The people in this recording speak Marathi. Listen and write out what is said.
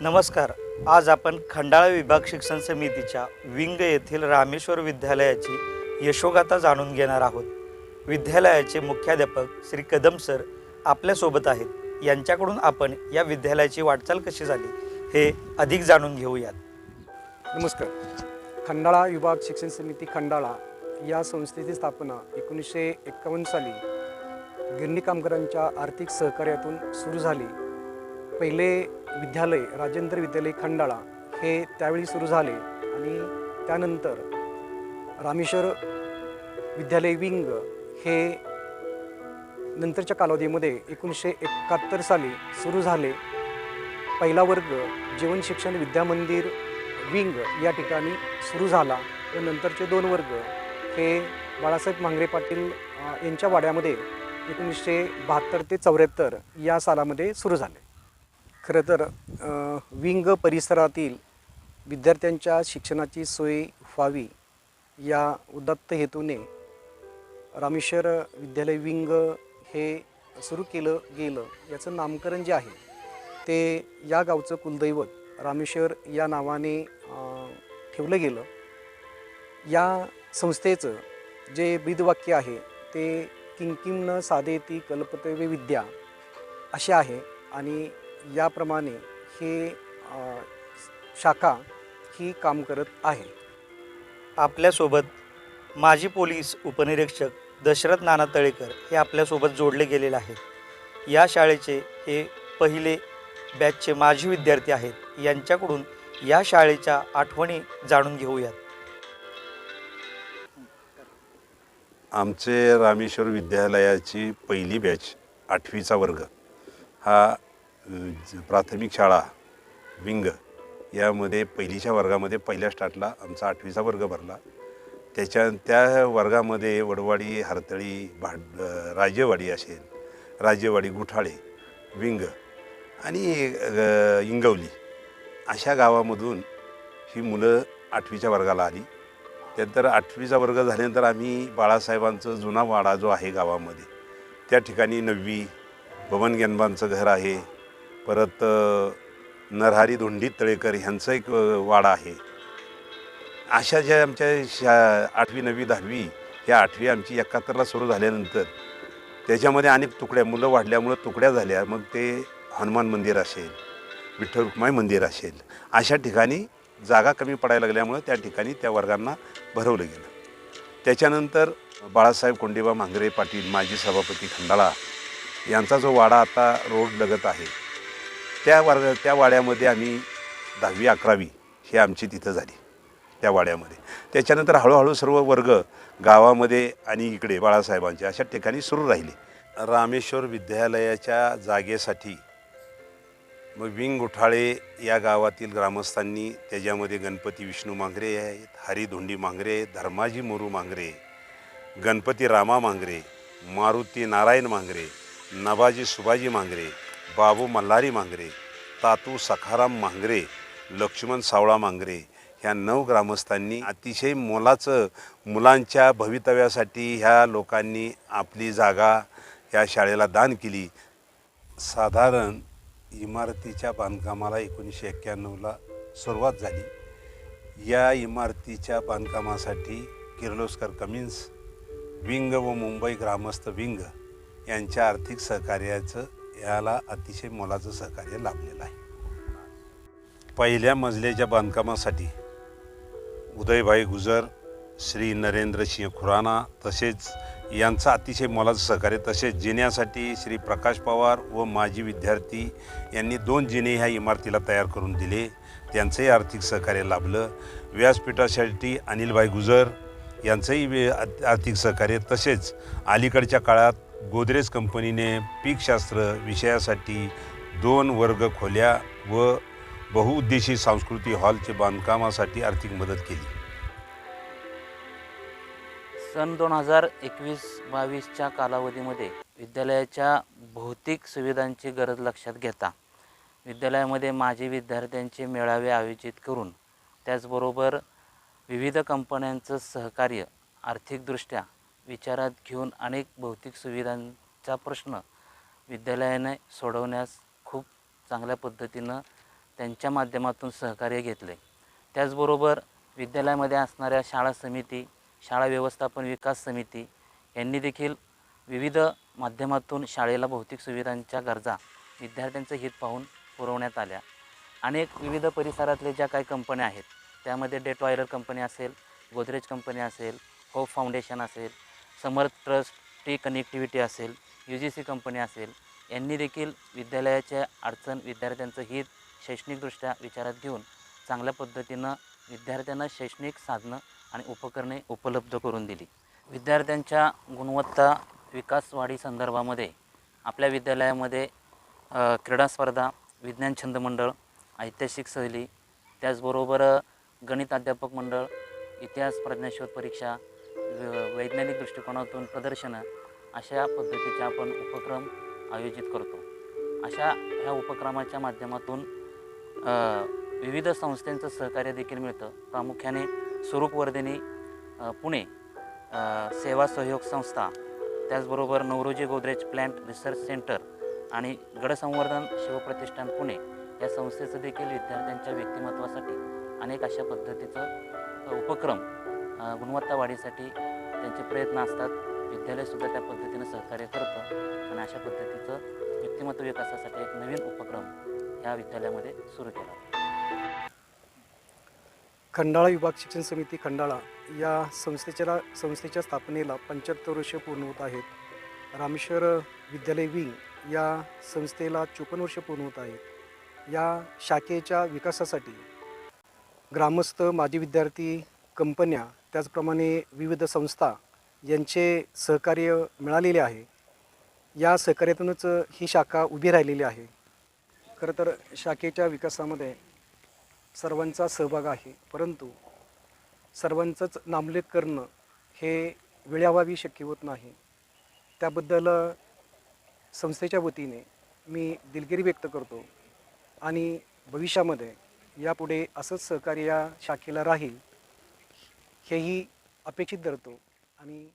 नमस्कार. आज आपण खंडाळा विभाग शिक्षण समितीच्या विंग येथील रामेश्वर विद्यालयाची यशोगाथा जाणून घेणार आहोत. विद्यालयाचे मुख्याध्यापक श्री कदम सर आपल्यासोबत आहेत. यांच्याकडून आपण या विद्यालयाची वाटचाल कशी झाली हे अधिक जाणून घेऊयात. नमस्कार. खंडाळा विभाग शिक्षण समिती खंडाळा या संस्थेची स्थापना एकोणीसशे एक्कावन्न साली गिरणी कामगारांच्या आर्थिक सहकार्यातून सुरू झाली. पहिले विद्यालय राजेंद्र विद्यालय खंडाळा हे त्यावेळी सुरू झाले आणि त्यानंतर रामेश्वर विद्यालय विंग हे नंतरच्या कालावधीमध्ये एकोणीसशे एकाहत्तर साली सुरू झाले. पहिला वर्ग जीवन शिक्षण विद्यामंदिर विंग या ठिकाणी सुरू झाला व नंतरचे दोन वर्ग हे बाळासाहेब मांगरे पाटील यांच्या वाड्यामध्ये एकोणीसशे बहात्तर ते चौऱ्याहत्तर या सालामध्ये सुरू झाले. खरं तर विंग परिसरातील विद्यार्थ्यांच्या शिक्षणाची सोय व्हावी या उदात्त हेतूने रामेश्वर विद्यालय विंग हे सुरू केलं गेलं. याचं नामकरण जे आहे ते या गावचं कुलदैवत रामेश्वर या नावाने ठेवलं गेलं. या संस्थेचं जे ब्रीदवाक्य आहे ते किंकिम न साधे ती कल्पतव्य विद्या असे आहे आणि याप्रमाणे हे शाखा ही काम करत आहे. आपल्यासोबत माजी पोलीस उपनिरीक्षक दशरथ नाना तळेकर हे आपल्यासोबत जोडले गेलेले आहेत. या शाळेचे हे पहिले बॅचचे माजी विद्यार्थी आहेत. यांच्याकडून या शाळेच्या आठवणी जाणून घेऊयात. आमचे रामेश्वर विद्यालयाची पहिली बॅच आठवीचा वर्ग. हा प्राथमिक शाळा विंग यामध्ये पहिलीच्या वर्गामध्ये पहिल्या स्टार्टला आमचा आठवीचा वर्ग भरला. त्याच्या त्या वर्गामध्ये वडवाडी हरतळी भाड राजेवाडी असेल राजेवाडी गुठाळे विंग आणि इंगवली अशा गावामधून ही मुलं आठवीच्या वर्गाला आली. त्यानंतर आठवीचा वर्ग झाल्यानंतर आम्ही बाळासाहेबांचं जुना वाडा जो आहे गावामध्ये त्या ठिकाणी नववी बबन गेनबांचं घर आहे परत नरहारी धोंडी तळेकर ह्यांचं एक वाडा आहे. अशा ज्या आमच्या शा आठवी नववी दहावी ह्या आठवी आमची एकाहत्तरला सुरू झाल्यानंतर त्याच्यामध्ये अनेक तुकड्या मुलं वाढल्यामुळं तुकड्या झाल्या. मग ते हनुमान मंदिर असेल विठ्ठल रुक्माई मंदिर असेल अशा ठिकाणी जागा कमी पडायला लागल्यामुळं त्या ठिकाणी त्या वर्गांना भरवलं गेलं. त्याच्यानंतर बाळासाहेब कोंडेबा मांगरे पाटील माजी सभापती खंडाळा यांचा जो वाडा आता रोड लगत आहे त्या वर्ग त्या वाड्यामध्ये आम्ही दहावी अकरावी हे आमची तिथं झाली त्या वाड्यामध्ये. त्याच्यानंतर हळूहळू सर्व वर्ग गावामध्ये आणि इकडे बाळासाहेबांच्या अशा ठिकाणी सुरू राहिले. रामेश्वर विद्यालयाच्या जागेसाठी मग विंग उठाळे या गावातील ग्रामस्थांनी त्याच्यामध्ये गणपती विष्णू मांगरे आहेत हरी धोंडी मांगरे धर्माजी मोरू मांगरे गणपती रामा मांगरे मारुती नारायण मांगरे नभाजी सुभाजी मांगरे बाबू मल्हारी मांगरे तातू सखाराम मांगरे लक्ष्मण सावळा मांगरे ह्या नऊ ग्रामस्थांनी अतिशय मोलाचं मुलांच्या भवितव्यासाठी ह्या लोकांनी आपली जागा ह्या शाळेला दान केली. साधारण इमारतीच्या बांधकामाला एकोणीसशे एक्क्याण्णवला सुरुवात झाली. या इमारतीच्या बांधकामासाठी किर्लोस्कर कमिन्स विंग व मुंबई ग्रामस्थ विंग यांच्या आर्थिक सहकार्याचं याला अतिशय मोलाचं सहकार्य लाभलेलं आहे. पहिल्या मजल्याच्या बांधकामासाठी उदयभाई गुजर श्री नरेंद्र सिंह खुराना तसेच यांचं अतिशय मोलाचं सहकार्य तसेच जिन्यासाठी श्री प्रकाश पवार व माजी विद्यार्थी यांनी दोन जिने ह्या इमारतीला तयार करून दिले. त्यांचंही आर्थिक सहकार्य लाभलं. व्यासपीठासाठी अनिलभाई गुजर यांचंही वे- आर्थिक सहकार्य तसेच अलीकडच्या काळात गोदरेज कंपनीने पीकशास्त्र विषयासाठी दोन वर्ग खोल्या व बहुउद्देशी सांस्कृतिक हॉलचे बांधकामासाठी आर्थिक मदत केली. सन दोन हजार एकवीस बावीसच्या कालावधीमध्ये विद्यालयाच्या भौतिक सुविधांची गरज लक्षात घेता विद्यालयामध्ये माजी विद्यार्थ्यांचे मेळावे आयोजित करून त्याचबरोबर विविध कंपन्यांचं सहकार्य आर्थिकदृष्ट्या विचारात घेऊन अनेक भौतिक सुविधांचा प्रश्न विद्यालयाने सोडवण्यास खूप चांगल्या पद्धतीनं त्यांच्या माध्यमातून सहकार्य घेतले. त्याचबरोबर विद्यालयामध्ये असणाऱ्या शाळा समिती शाळा व्यवस्थापन विकास समिती यांनी देखील विविध माध्यमातून शाळेला भौतिक सुविधांच्या गरजा विद्यार्थ्यांचं हित पाहून पुरवण्यात आल्या. अनेक विविध परिसरातले ज्या काही कंपन्या आहेत त्यामध्ये डेटवायरर कंपनी असेल गोदरेज कंपनी असेल होप फाउंडेशन असेल समर्थ ट्रस्ट टी कनेक्टिव्हिटी असेल यू जी सी कंपनी असेल यांनी देखील विद्यालयाच्या अडचण विद्यार्थ्यांचं हित शैक्षणिकदृष्ट्या विचारात घेऊन चांगल्या पद्धतीनं विद्यार्थ्यांना शैक्षणिक साधनं आणि उपकरणे उपलब्ध करून दिली. विद्यार्थ्यांच्या गुणवत्ता विकास संदर्भामध्ये आपल्या विद्यालयामध्ये क्रीडा स्पर्धा विज्ञान छंद मंडळ ऐतिहासिक सहली त्याचबरोबर गणित अध्यापक मंडळ इतिहास प्रज्ञाशोध परीक्षा वैज्ञानिक दृष्टिकोनातून प्रदर्शनं अशा पद्धतीचे आपण उपक्रम आयोजित करतो. अशा ह्या उपक्रमाच्या माध्यमातून विविध संस्थांचं सहकार्य देखील मिळतं. प्रामुख्याने स्वरूपवर्धिनी पुणे सेवा सहयोग संस्था त्याचबरोबर Naoroji Godrej plant research centre आणि गडसंवर्धन शिवप्रतिष्ठान पुणे या संस्थेचं देखील विद्यार्थ्यांच्या व्यक्तिमत्वासाठी अनेक अशा पद्धतीचं उपक्रम गुणवत्ता वाढीसाठी त्यांचे प्रयत्न असतात. विद्यालयसुद्धा त्या पद्धतीनं सहकार्य करतं. आणि अशा पद्धतीचं व्यक्तिमत्व विकासासाठी एक नवीन उपक्रम या विद्यालयामध्ये सुरू केला. खंडाळा विभाग शिक्षण समिती खंडाळा या संस्थेच्या संस्थेच्या स्थापनेला पंच्याहत्तर वर्ष पूर्ण होत आहेत. रामेश्वर विद्यालय विंग या संस्थेला चोपन्न वर्ष पूर्ण होत आहेत. या शाखेच्या विकासासाठी ग्रामस्थ माजी विद्यार्थी कंपन्या त्याचप्रमाणे विविध संस्था यांचे सहकार्य मिळालेले आहे. या सहकार्यातूनच ही शाखा उभी राहिलेली आहे. खरं तर शाखेच्या विकासामध्ये सर्वांचा सहभाग आहे. परंतु सर्वांचंच नामलेख करणं हे वेळावावी शक्य होत नाही. त्याबद्दल संस्थेच्या वतीने मी दिलगिरी व्यक्त करतो आणि भविष्यामध्ये यापुढे असंच सहकार्य या शाखेला राहील हेही अपेक्षित धरतो आणि